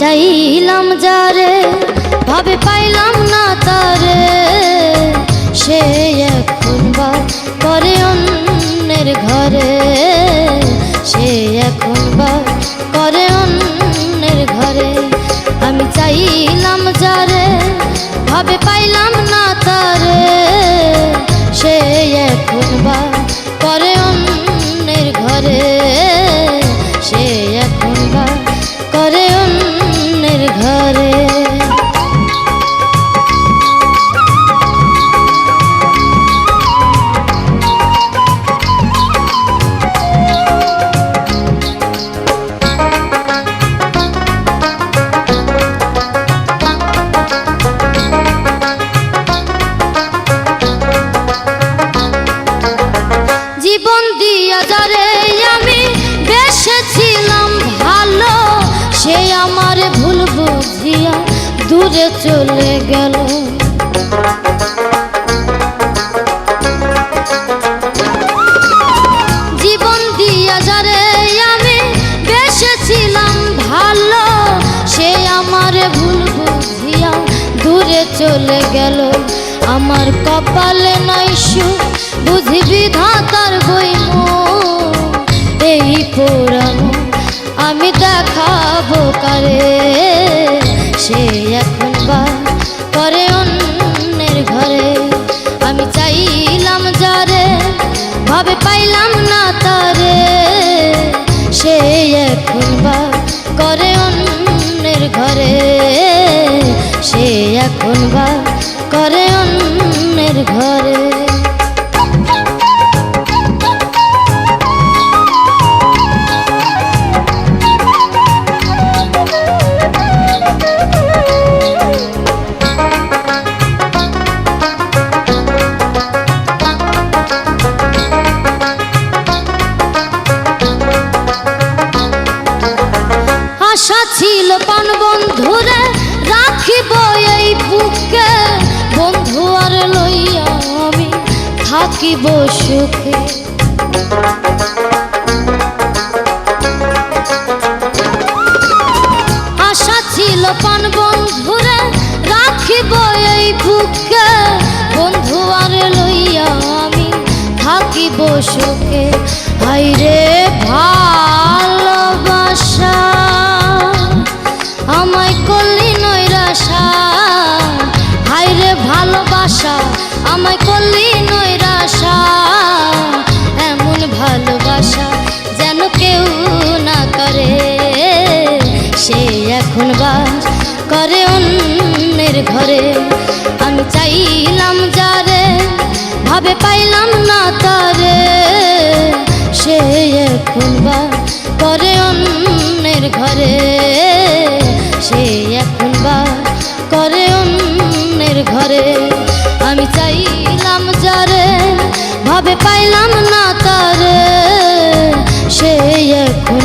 চাইলাম যারে ভাবে পাইলাম না তারে। যারে আমি বেসেছিলাম ভালো। সে আমার ভুল বুঝিয়া দূরে চলে গেল। জীবন দিয়া যারে আমি বেসেছিলাম ভালো। সে আমার ভুল বুঝিয়া দূরে চলে গেল। আমার কপালে নাই সুখ বইম দেখাবো কারে সে এখন বা করে অন্যের ঘরে। আমি চাইলাম যারে, ভাবে পাইলাম না তারে। সে এখন বা করে অন্যের ঘরে। সে এখন বা করে অন্যের ঘরে। আশা ছিল পান বন্ধুরে, রাখিব এই বুকে। বন্ধু আর লইয়া আমি থাকিব সুখে। আশা ছিল পান রাখিব এই বুকে। বন্ধু আর লইয়া আমি থাকিব সুখে। হাইরে ভালোবাসা আমায় করলি নৈরাশা, এমন ভালোবাসা যেন কেউ না করে। সে এখন বাস করে অন্যের ঘরে। আমি চাইলাম যারে, ভাবে পাইলাম না তারে। সে এখন বা করে অন্যের ঘরে। সে এখন বা করে অন্যের ঘরে। আমি চাইলাম যারে ভাবে পাইলাম না তারে। সে এখন